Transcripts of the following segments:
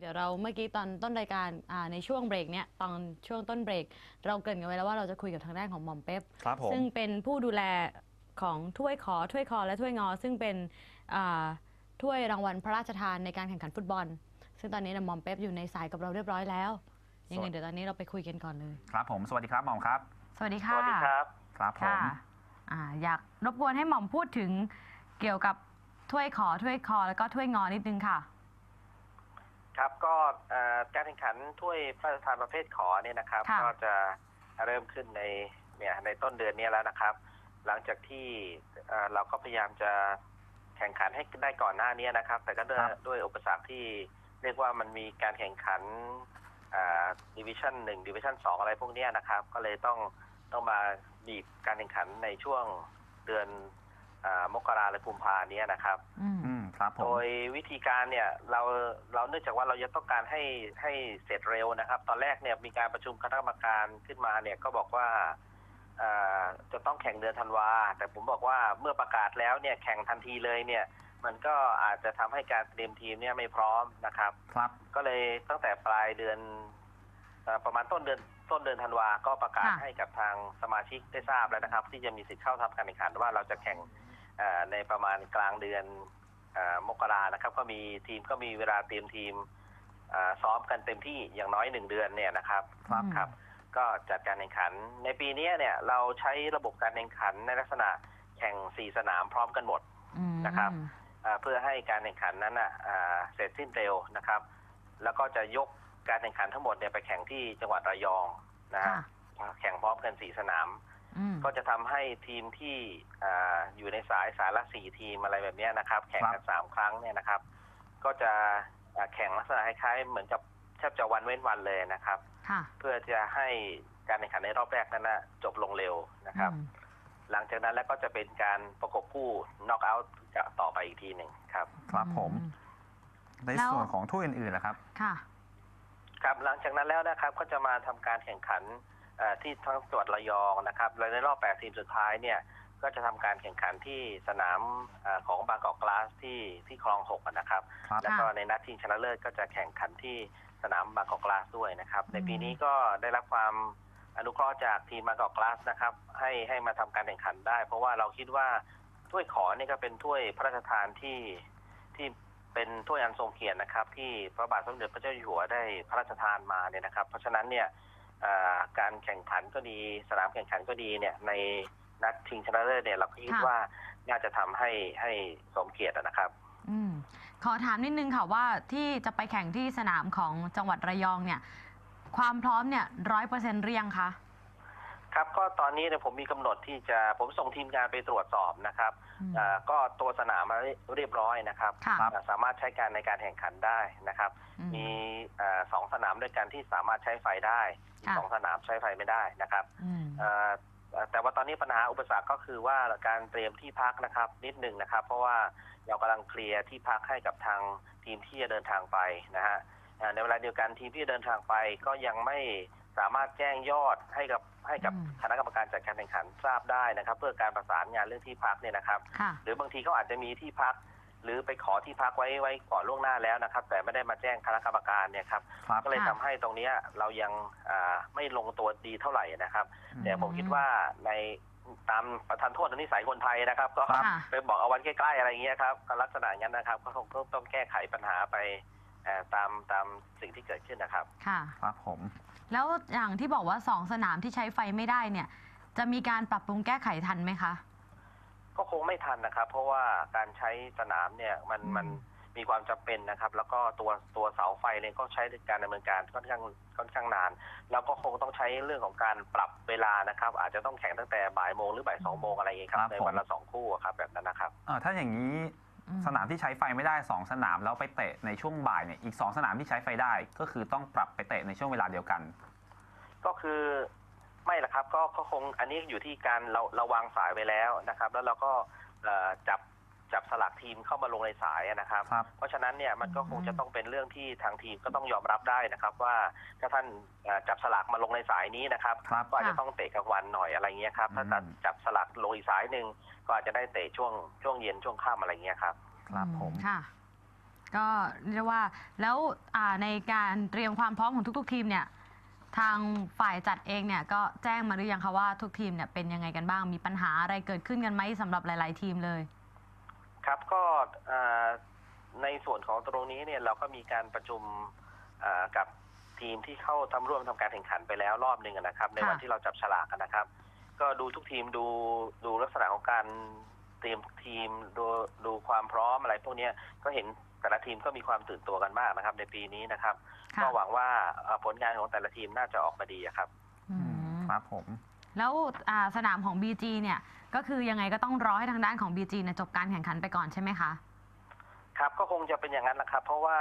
เดี๋ยวเราเมื่อกี้ตอนต้นรายการอ่าในช่วงเบรกเนี่ยตอนช่วงต้นเบรก เราเกรินกันไว้แล้วว่าเราจะคุยกับทางด้านของหม่อมเป๊ปครับผมซึ่งเป็นผู้ดูแลของถ้วยขอถ้วยคอและถ้วยงอ ซึ่งเป็นอ่าถ้วยรางวัลพระราชทานในการแข่งขันฟุตบอล ซึ่งตอนนี้เนี่ยหม่อมเป๊ปอยู่ในสายกับเราเรียบร้อยแล้วยังไงเดี๋ยวตอนนี้เราไปคุยกันก่อนเลยครับผมสวัสดีครับหม่อมครับ สวัสดีสค่ะวัสดีครับครับผมค่ะอ่าอยากรบกวนให้หม่อมพูดถึงเกี่ยวกับถ้วยขอถ้วยคอแล้วก็ถ้วยงอนิดนึงค่ะ ครับก็เอ่อการแข่งขันถ้วยพระราชทานประเภทขอเนี่ยนะครับ ค่ะ ก็จะเริ่มขึ้นในเนี่ยในต้นเดือนนี้แล้วนะครับ หลังจากที่เอ่อเราก็พยายามจะแข่งขันให้ได้ก่อนหน้านี้นะครับ แต่ก็ด้วยด้วยอุปสรรคที่เรียกว่ามันมีการแข่งขันดิวิชั่นหนึ่งดิวิชั่นสองอะไรพวกเนี้ยนะครับ ก็เลยต้องต้องมาบีบการแข่งขันในช่วงเดือนอามกราและกุมภาเนี้ยนะครับ อืม อืม ครับผโดมยวิธีการเนี่ยเราเราเนื่องจากว่าเราจะต้องการให้ให้เสร็จเร็วนะครับ ตอนแรกเนี่ยมีการประชุมคณะกรรมการขึ้นมาเนี่ยก็บอกว่าเอ่อจะต้องแข่งเดือนธันวาแต่ผมบอกว่าเมื่อประกาศแล้วเนี่ยแข่งทันทีเลยเนี่ย มันก็อาจจะทำให้การเตรียมทีมเนี่ยไม่พร้อมนะครับ ครับ ก็เลยตั้งแต่ปลายเดือนเอ่อประมาณต้นเดือนต้นเดือนธันวาก็ประกาศค่ะ ให้กับทางสมาชิกได้ทราบแล้วนะครับ ที่จะมีสิทธิ์เข้าทำการแข่งขันว่าเราจะแข่งเอ่อในประมาณกลางเดือนเอ่อ มกรานะครับ ก็มีทีมก็มีเวลาเตรียมทีมเอ่อซ้อมกันเต็มที่อย่างน้อยหนึ่งเดือนเนี่ยนะครับครับอืมครับ ก็จัดการแข่งขัน ในปีนี้เนี่ยเราใช้ระบบการแข่งขันในลักษณะแข่งสี่สนามพร้อมกันหมดอืมนะครับอ่าเพื่อให้การแข่งขันนั้นน่ะอ่าเสร็จสิ้นเร็วนะครับ แล้วก็จะยกการแข่งขันทั้งหมดเนี่ยไปแข่งที่จังหวัดระยองนะฮะค่ะแข่งพร้อมกันสี่สนามอืม ก็จะทำให้ทีมที่อ่าอยู่ในสายสายละสี่ทีมอะไรแบบเนี้ยนะครับ แข่งกันสามครั้งเนี่ยนะครับ ก็จะอ่าแข่งลักษณะคล้ายๆเหมือนกับแทบจะวันเว้นวันเลยนะครับค่ะเพื่อจะให้การแข่งขันในรอบแรกนั้นนะจบลงเร็วนะครับอืมหลังจากนั้นแล้วก็จะเป็นการประกบคู่น็อกเอาท์ต่อไปอีกทีหนึ่งครับ ครับผมอืในแล้วส่วนของถ้วยอื่นๆนะครับ ค่ะ ครับหลังจากนั้นแล้วนะครับ ก็จะมาทำการแข่งขันเอ่อ ที่ทั้งจังหวัดระยองนะครับและในรอบ 8 ทีมสุดท้ายเนี่ยก็จะทำการแข่งขันที่สนามเออของบางกอกกลาสที่ที่คลองหกนะครับครับ แล้วก็ในนัดชิงชนะเลิศก็จะแข่งขันที่สนามบางกอกกลาสด้วยนะครับ ในปีนี้ก็ได้รับความอนุเคราะห์จากทีมบางกอกกลาสนะครับ ให้ให้มาทำการแข่งขันได้ เพราะว่าเราคิดว่าถ้วยขอนี่ก็เป็นถ้วยพระราชทานที่ที่เป็นถ้วยอันทรงเกียรตินะครับ ที่พระบาทสมเด็จพระเจ้าอยู่หัวได้พระราชทานมาเนี่ยนะครับ เพราะฉะนั้นเนี่ยเอ่อ การแข่งขันก็ดี สนามแข่งขันก็ดีเนี่ยในนัดชิงชนะเลิศเนี่ยเราก็คิดค่ะว่าน่าจะทำให้ให้สมเกียรตินะครับอืมขอถามนิดนึงค่ะว่าที่จะไปแข่งที่สนามของจังหวัดระยองเนี่ย ความพร้อมเนี่ยร้อยเปอร์เซ็นต์เรียงคะ ครับก็ตอนนี้เนี่ยผมมีกำหนดที่จะผมส่งทีมงานไปตรวจสอบนะครับอืมอ่าก็ตัวสนามมาเรียบร้อยนะครับค่ะครับอ่าสามารถใช้การในการแข่งขันได้นะครับอืมมีอ่าสองสนามด้วยกันที่สามารถใช้ไฟได้อีกค่ะสองสนามใช้ไฟไม่ได้นะครับอืมอ่าแต่ว่าตอนนี้ปัญหาอุปสรรคก็คือว่าการเตรียมที่พักนะครับนิดหนึ่งนะครับ เพราะว่าเรากำลังเคลียร์ที่พักให้กับทางทีมที่จะเดินทางไปนะฮะอ่าในเวลาเดียวกันทีมที่จะเดินทางไปก็ยังไม่สามารถแจ้งยอดให้กับ ให้กับอืมคณะกรรมการจัดการแข่งขันทราบได้นะครับ เพื่อการประสานงานเรื่องที่พักเนี่ยนะครับ ค่ะ หรือบางทีเขาอาจจะมีที่พัก หรือไปขอที่พักไว้ไว้ก่อนล่วงหน้าแล้วนะครับ แต่ไม่ได้มาแจ้งคณะกรรมการเนี่ยครับครับก็เลยค่ะทำให้ตรงเนี้ยเรายังอ่าไม่ลงตัวดีเท่าไหร่นะครับ แต่ผมคิดว่าในตามประธานโทษนิสัยคนไทยนะครับ ก็ครับค่ะ ไปบอกเอาวันใกล้ๆอะไรอย่างเงี้ยครับก็ลักษณะอย่างนั้นนะครับก็คงต้องต้องแก้ไขปัญหาไปเอ่อตามตามสิ่งที่เกิดขึ้นนะครับ ค่ะ ครับผม แล้วอย่างที่บอกว่าสองสนามที่ใช้ไฟไม่ได้เนี่ย จะมีการปรับปรุงแก้ไขทันไหมคะ ก็คงไม่ทันนะครับ เพราะว่าการใช้สนามเนี่ยมันอืมมันมีความจำเป็นนะครับ แล้วก็ตัวตัวเสาไฟเนี่ยก็ใช้ในการดำเนินการค่อนข้างค่อนข้างนาน แล้วก็คงต้องใช้เรื่องของการปรับเวลานะครับ อาจจะต้องแข่งตั้งแต่บ่ายโมงหรือบ่ายสองโมงอะไรอย่างเงี้ยครับครับในผม วันละสองคู่อะครับแบบนั้นนะครับ เออถ้าอย่างนี้อืม สนามที่ใช้ไฟไม่ได้ 2 สนามแล้วไปเตะในช่วงบ่ายเนี่ยอีก 2 สนามที่ใช้ไฟได้ ก็คือต้องปรับไปเตะในช่วงเวลาเดียวกัน ก็คือไม่ละครับก็ก็คงอันนี้อยู่ที่การเราเราวางสายไว้แล้วนะครับ แล้วเราก็เอ่อจับ จับสลักทีมเข้ามาลงในสายนะครับ ครับ เพราะฉะนั้นเนี่ยมันก็คงอืมจะต้องเป็นเรื่องที่ทางทีมก็ต้องยอมรับได้นะครับ ว่าถ้าท่านเอ่อจับสลากมาลงในสายนี้นะครับครับ ก็อาจจะต้องเตะกลางวันหน่อยอะไรเงี้ยครับถ้าอืม จับสลักลงอีกสายหนึ่งก็อาจจะได้เตะช่วงช่วงเย็นช่วงค่ำอะไรเงี้ยครับ ครับผม ค่ะ ก็เรียกว่าแล้วอ่าในการเตรียมความพร้อมของทุก ๆ ทีมเนี่ย ทางฝ่ายจัดเองเนี่ยก็แจ้งมาหรือยังคะว่าทุกทีมเนี่ยเป็นยังไงกันบ้างมีปัญหาอะไรเกิดขึ้นกันไหมสำหรับหลาย ๆ ทีมเลย ครับก็เอ่อในส่วนของตรงนี้เนี่ยเราก็มีการประชุมเอ่อกับทีมที่เข้าทำร่วมทำการแข่งขันไปแล้วรอบหนึ่งนะครับ ในวันค่ะที่เราจับฉลากกันนะครับ ก็ดูทุกทีมดูดูลักษณะของการเตรียมทีมดูดูความพร้อมอะไรพวกเนี้ยก็เห็นแต่ละทีมก็มีความตื่นตัวกันมากนะครับ ในปีนี้นะครับค่ะก็หวังว่าเอ่อผลงานของแต่ละทีมน่าจะออกมาดีอะครับอืมครับผม แล้วอ่าสนามของ BG เนี่ยก็คือยังไงก็ต้องรอให้ทางด้านของ BG เนี่ยจบการแข่งขันไปก่อนใช่ไหมคะ ครับก็คงจะเป็นอย่างนั้นนะครับ เพราะว่า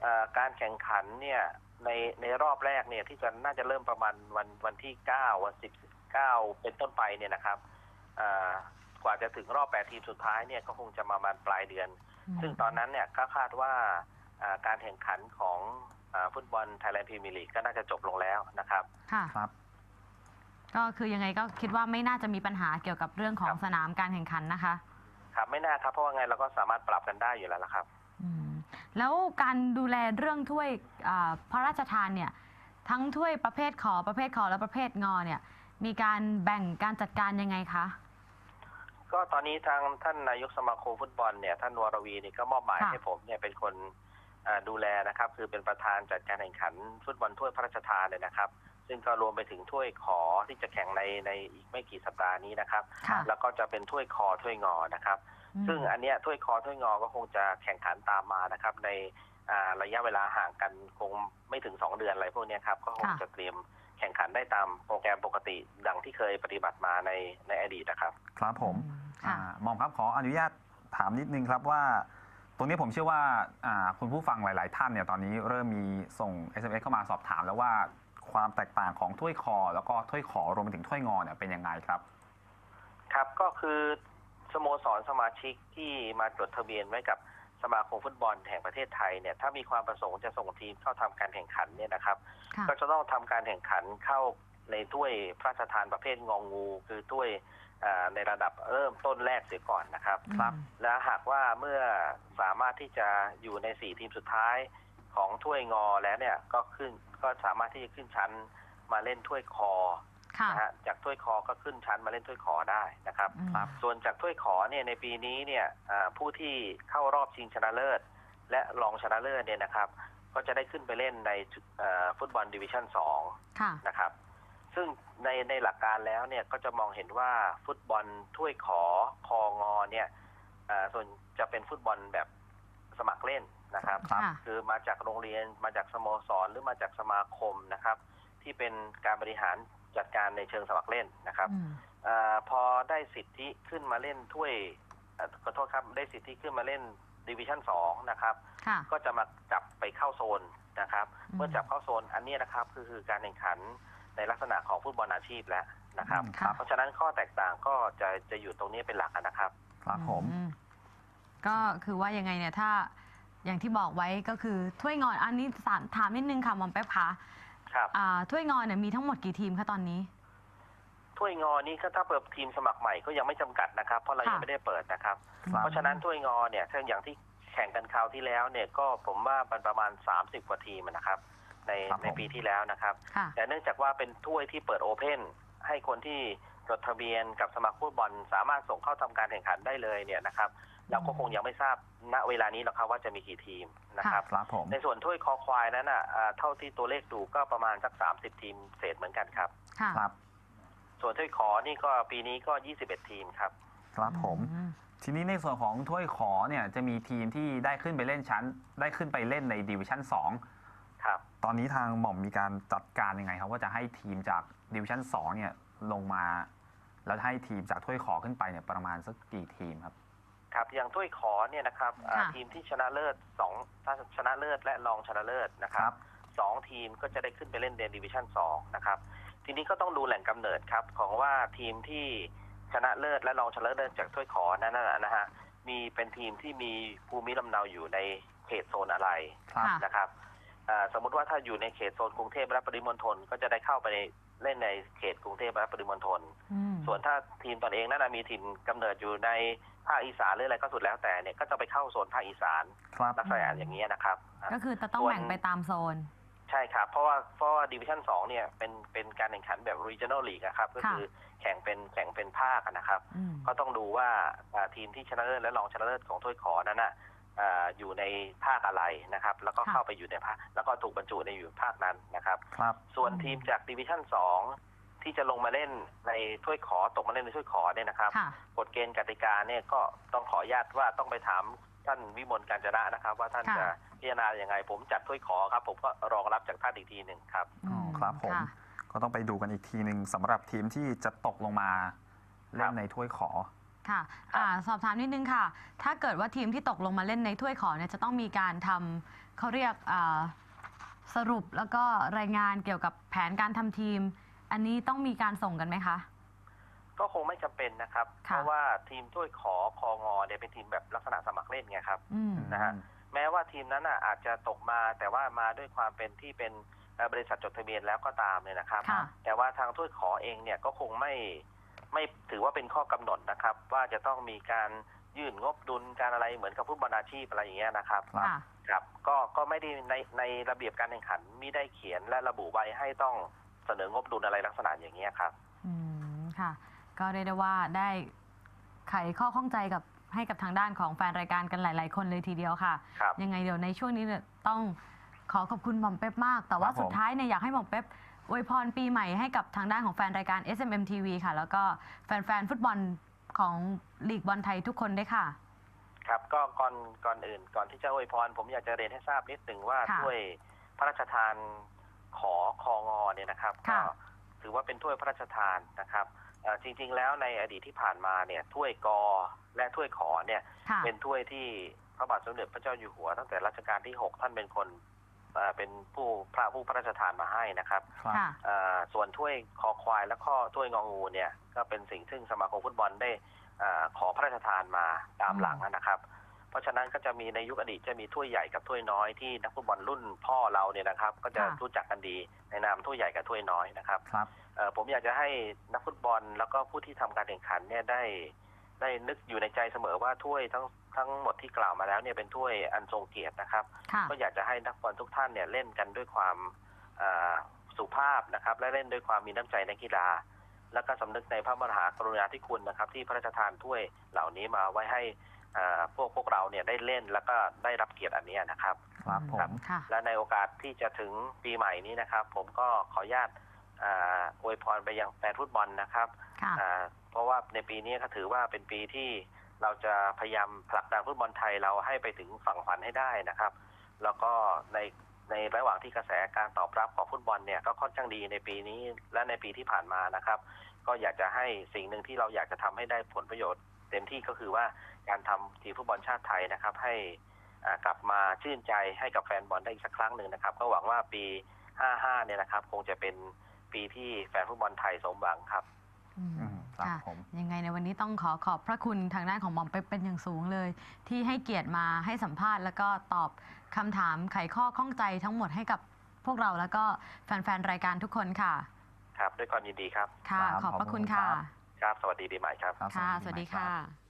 เอ่อการแข่งขันเนี่ยในในรอบแรกเนี่ยที่จะน่าจะเริ่มประมาณวันวันที่เก้าวันสิบเก้าเป็นต้นไปเนี่ยนะครับเอ่อกว่าจะถึงรอบแปดทีมสุดท้ายเนี่ยก็คงจะประมาณปลายเดือน ซึ่งตอนนั้นเนี่ยก็คาดว่าอ่าการแข่งขันของอาฟุตบอลไทยแลนด์พรีเมียร์ลีกก็น่าจะจบลงแล้วนะครับ ค่ะ ครับ ก็คือยังไงก็คิดว่าไม่น่าจะมีปัญหาเกี่ยวกับเรื่องของครับ สนามการแข่งขันนะคะ ครับไม่น่าครับเพราะว่าไงเราก็สามารถปรับกันได้อยู่แล้วละครับ อืมแล้วการดูแลเรื่องถ้วยอ่าพระราชทานเนี่ยทั้งถ้วยประเภทขอประเภทขอและประเภทงอเนี่ยมีการแบ่งการจัดการยังไงคะก็ตอนนี้ทางท่านนายกสมาคมฟุตบอลเนี่ยท่านวรวีนี่ก็มอบหมายค่ะให้ผมเนี่ยเป็นคนอ่าดูแลนะครับ คือเป็นประธานจัดการแข่งขันฟุตบอลถ้วยพระราชทานเลยนะครับ ซึ่งก็รวมไปถึงถ้วยขอที่จะแข่งในในอีกไม่กี่สัปดาห์นี้นะครับ ค่ะ แล้วก็จะเป็นถ้วยคอถ้วยงอนะครับ อืมซึ่งอันเนี้ยถ้วยคอถ้วยงอก็คงจะแข่งขันตามมานะครับ ในอ่าระยะเวลาห่างกันคงไม่ถึงสองเดือนอะไรพวกเนี้ยครับก็คงค่ะ จะเตรียมแข่งขันได้ตามโปรแกรมปกติดังที่เคยปฏิบัติมาในในอดีตนะครับ ครับผมค่ะ อ่าหมอมครับขออนุญาตถามนิดนึงครับว่า ตรงนี้ผมเชื่อว่าอ่าคุณผู้ฟังหลาย ๆ ท่านเนี่ยตอนนี้เริ่มมีส่ง SMS เข้ามาสอบถามแล้วว่า ความแตกต่างของถ้วยคอ แล้วก็ถ้วยขอรวมไปถึงถ้วยงอเนี่ยเป็นยังไงครับ ครับก็คือสโมสรสมาชิกที่มาจดทะเบียนไว้กับสมาคมฟุตบอลแห่งประเทศไทยเนี่ยถ้ามีความประสงค์จะส่งทีมเข้าทำการแข่งขันเนี่ยนะครับค่ะก็จะต้องทำการแข่งขันเข้าในถ้วยพระราชทานประเภทงองงู คือถ้วยอ่าในระดับเริ่มต้นแรกเสียก่อนนะครับครับอืมและหากว่าเมื่อสามารถที่จะอยู่ในสี่ทีมสุดท้าย ของถ้วยงอแล้วเนี่ยก็ขึ้นก็สามารถที่จะขึ้นชั้นมาเล่นถ้วยคอค่ะนะฮะจากถ้วยคอก็ขึ้นชั้นมาเล่นถ้วยคอได้นะครับอืมครับ ส่วนจากถ้วยขอเนี่ยในปีนี้เนี่ยอ่าผู้ที่เข้ารอบชิงชนะเลิศ และรองชนะเลิศเนี่ยนะครับ ก็จะได้ขึ้นไปเล่นในเอ่อฟุตบอลดิวิชั่นสองค่ะ นะครับ ซึ่งในในหลักการแล้วเนี่ยก็จะมองเห็นว่าฟุตบอลถ้วยขอคองอเนี่ยอ่าส่วนจะเป็นฟุตบอลแบบสมัครเล่น นะครับครับค่ะคือมาจากโรงเรียนมาจากสโมสรหรือมาจากสมาคมนะครับ ที่เป็นการบริหารจัดการในเชิงสมัครเล่นนะครับอืมอาพอได้สิทธิขึ้นมาเล่นถ้วยเอ่อขอโทษครับได้สิทธิขึ้นมาเล่นดิวิชั่นสองนะครับค่ะก็จะมาจับไปเข้าโซนนะครับอืมเมื่อจับเข้าโซนอันนี้นะครับคือคือการแข่งขันในลักษณะของฟุตบอลอาชีพแล้วนะครับอืมครับ เพราะฉะนั้นข้อแตกต่างก็จะจะอยู่ตรงนี้เป็นหลักนะครับ ครับผมอืก็คือว่ายังไงเนี่ยถ้า อย่างที่บอกไว้ก็คือถ้วยงอนอันนี้ถามถามนิดนึงค่ะหมอมแป๊บคะครับ อ่าถ้วยงอนเนี่ยมีทั้งหมดกี่ทีมคะตอนนี้ ถ้วยงอนี่ก็ถ้าเปิดทีมสมัครใหม่ก็ยังไม่จำกัดนะครับ เพราะเรายังค่ะ ไม่ได้เปิดนะครับ ครับ เพราะฉะนั้นถ้วยงอเนี่ยถ้าอย่างที่แข่งกันคราวที่แล้วเนี่ยก็ผมว่ามันประมาณ 30 กว่าทีมนะครับ ในครับผม ในปีที่แล้วนะครับ ค่ะ แต่เนื่องจากว่าเป็นถ้วยที่เปิดโอเพนให้คนที่จดทะเบียนกับสมาคมฟุตบอลสามารถส่งเข้าทำการแข่งขันได้เลยเนี่ยนะครับ เราก็คงยังไม่ทราบณเวลานี้หรอกครับว่าจะมีกี่ทีมนะครับครับผมในส่วนถ้วยคอควายนั้นอะอ่าเท่าที่ตัวเลขดูก็ประมาณสัก30ทีมเศษเหมือนกันครับค่ะครับ ส่วนถ้วยขอนี่ก็ปีนี้ก็21ทีมครับ ครับผมอืทีนี้ในส่วนของถ้วยขอเนี่ยจะมีทีมที่ได้ขึ้นไปเล่นชั้น ได้ขึ้นไปเล่นในดิวิชั่น2ครับ ตอนนี้ทางหม่อมมีการจัดการยังไงครับว่าจะให้ทีมจากดิวิชั่น2เนี่ยลงมา แล้วให้ทีมจากถ้วยขอขึ้นไปเนี่ยประมาณสักกี่ทีมครับ ครับอย่างถ้วยขอเนี่ยนะครับอ่าค่ะทีมที่ชนะเลิศสองถ้าชนะเลิศและรองชนะเลิศนะครับสองทีมก็จะได้ขึ้นไปเล่นเดนดิวิชั่นสองนะครับทีนี้ก็ต้องดูแหล่งกำเนิดครับของว่าทีมที่ชนะเลิศและรองชนะเลิศจากถ้วยขอนั้นนะนะฮะมีเป็นทีมที่มีภูมิลำเนาอยู่ในเขตโซนอะไรครับ ค่ะ นะครับอ่าสมมุติว่าถ้าอยู่ในเขตโซนกรุงเทพและปริมณฑลก็จะได้เข้าไปในเล่นในเขตกรุงเทพและปริมณฑล อืม ส่วนถ้าทีมตนเองนั้นนะมีถิ่นกำเนิดอยู่ในภาคอีสานหรืออะไรก็สุดแล้วแต่เนี่ยก็จะไปเข้าโซนภาคอีสานครับลักษณะอย่างนี้ยนะครับอะก็คือจะต้องส่วนแบ่งไปตามโซน ใช่ครับ เพราะว่าเพราะว่าดิวิชั่นสองเนี่ยเป็นเป็นการแข่งขันแบบ regional league นะครับ ก็คือแข่งเป็นแข่งเป็นภาคอะนะครับอืมก็ต้องดูว่าอ่าทีมที่ชนะเลิศและรองชนะเลิศของถ้วยขอนั้นน่ะอ่าอยู่ในภาคอะไรนะครับ แล้วก็ค่ะเข้าไปอยู่ในภาคแล้วก็ถูกบรรจุในอยู่ภาคนั้นนะครับครับส่วนทีมจากดิวิชั่นสอง ที่จะลงมาเล่นในถ้วยขอตกมาเล่นในถ้วยขอเนี่ยนะครับค่ะ กฎเกณฑ์กติกาเนี่ยก็ต้องขออนุญาตว่าต้องไปถามท่านวิมลการจนะนะครับ ว่าท่านค่ะ จะพิจารณาอย่างไงผมจัดถ้วยขอครับ ผมก็รองรับจากท่านอีกทีหนึ่งครับ อ๋อครับผมค่ะก็ต้องไปดูกันอีกทีหนึ่งสำหรับทีมที่จะตกลงมาเล่นในถ้วยขอ ค่ะอ่าสอบถามนิดนึงค่ะ ถ้าเกิดว่าทีมที่ตกลงมาเล่นในถ้วยขอเนี่ยจะต้องมีการทำเขาเรียกอ่าสรุปแล้วก็รายงานเกี่ยวกับแผนการทำทีม อันนี้ต้องมีการส่งกันไหมคะ ก็คงไม่จำเป็นนะครับ ค่ะ เพราะว่าทีมถ้วยขอคองอเนี่ยเป็นทีมแบบลักษณะสมัครเล่นไงครับ อืม นะฮะ แม้ว่าทีมนั้นน่ะอาจจะตกมาแต่ว่ามาด้วยความเป็นที่เป็นเอ่อบริษัทจดทะเบียนแล้วก็ตามเนี่ยนะครับ ค่ะ แต่ว่าทางถ้วยขอเองเนี่ยก็คงไม่ไม่ถือว่าเป็นข้อกำหนดนะครับ ว่าจะต้องมีการยื่นงบดุลการอะไรเหมือนกับฟุตบอลอาชีพอะไรอย่างเงี้ยนะครับครับค่ะ ครับ ก็ก็ไม่ได้ในในระเบียบการแข่งขันไม่ได้เขียนและระบุไว้ให้ต้อง เสนองบดุลอะไรลักษณะอย่างเงี้ยครับ อืมค่ะ ก็เรียกได้ว่าได้ไขข้อข้องใจกับให้กับทางด้านของแฟนรายการกันหลาย ๆ คนเลยทีเดียวค่ะ ครับ ยังไงเดี๋ยวในช่วงนี้เนี่ยต้องขอขอบคุณหม่อมเป๊ปมาก แต่ว่าครับผม สุดท้ายเนี่ยอยากให้หม่อมเป๊ปอวยพรปีใหม่ให้กับทางด้านของแฟนรายการ SMM TV ค่ะ แล้วก็แฟน ๆ ฟุตบอลของลีกบอลไทยทุกคนด้วยค่ะ ครับก็ก่อนก่อนอื่นก่อนที่จะอวยพร ผมอยากจะเรียนให้ทราบนิดหนึ่งว่าค่ะ ถ้วยพระราชทาน ขอคองอเนี่ยนะครับก็ค่ะ ถือว่าเป็นถ้วยพระราชทานนะครับเอ่อจริงๆแล้วในอดีตที่ผ่านมาเนี่ยถ้วยกอและถ้วยขอเนี่ย ค่ะ เป็นถ้วยที่พระบาทสมเด็จพระเจ้าอยู่หัว ตั้งแต่รัชกาลที่ 6 ท่านเป็นคนเอ่อเป็นผู้พระผู้พระราชทานมาให้นะครับครับค่ะ เอ่อส่วนถ้วยคอควายและข้อถ้วยงองูเนี่ยก็เป็นสิ่งซึ่งสมาคมฟุตบอลได้เออขอพระราชทานมาตามหลังนะครับ เพราะฉะนั้นก็จะมีในยุคอดีตจะมีถ้วยใหญ่กับถ้วยน้อยที่นักฟุตบอลรุ่นพ่อเราเนี่ยนะครับ ก็จะค่ะรู้จักกันดีในนามถ้วยใหญ่กับถ้วยน้อยนะครับครับเอ่อผมอยากจะให้นักฟุตบอลแล้วก็ผู้ที่ทำการแข่งขันเนี่ยได้ ได้นึกอยู่ในใจเสมอว่าถ้วยทั้งทั้งหมดที่กล่าวมาแล้วเนี่ยเป็นถ้วยอันทรงเกียรตินะครับค่ะก็อยากจะให้นักบอลทุกท่านเนี่ยเล่นกันด้วยความเอ่อสุภาพนะครับ และเล่นด้วยความมีน้ำใจในกีฬา แล้วก็สำนึกในพระมหากรุณาธิคุณนะครับ ที่พระราชทานถ้วยเหล่านี้มาไว้ให้เอ่อ พวกพวกเราเนี่ยได้เล่นแล้วก็ได้รับเกียรติอันเนี้ยนะครับครับผมค่ะและในโอกาสที่จะถึงปีใหม่นี้นะครับ ผมก็ขออนุญาตอ่าอวยพรไปยังแฟนฟุตบอลนะครับค่ะอ่าเพราะว่าในปีนี้ก็ถือว่าเป็นปีที่เราจะพยายามผลักดันฟุตบอลไทยเราให้ไปถึงฝั่งฝันให้ได้นะครับ แล้วก็ในในระหว่างที่กระแสการตอบรับของฟุตบอลเนี่ยก็ค่อนข้างดีในปีนี้และในปีที่ผ่านมานะครับ ก็อยากจะให้สิ่งหนึ่งที่เราอยากจะทำให้ได้ผลประโยชน์ เต็มที่ก็คือว่าการทำทีมฟุตบอลชาติไทยนะครับ ให้อ่ากลับมาชื่นใจให้กับแฟนบอลได้อีกสักครั้งหนึ่งนะครับ ก็หวังว่าปี 55 เนี่ยนะครับ คงจะเป็นปีที่แฟนฟุตบอลไทยสมหวังครับอืมอืมครับค่ะผมยังไงในวันนี้ต้องขอขอบพระคุณทางด้านของหม่อมเป๊ปเป็นอย่างสูงเลย ที่ให้เกียรติมาให้สัมภาษณ์ แล้วก็ตอบคำถามไขข้อข้องใจทั้งหมดให้กับพวกเราแล้วก็แฟนๆรายการทุกคนค่ะ ครับด้วยความยินดีครับค่ะครับขอบพระคุณขอบคุณค่ะ ครับครับ สวัสดีปีใหม่ครับครับค่ะปีสวัสดีใหม่รับค่ะ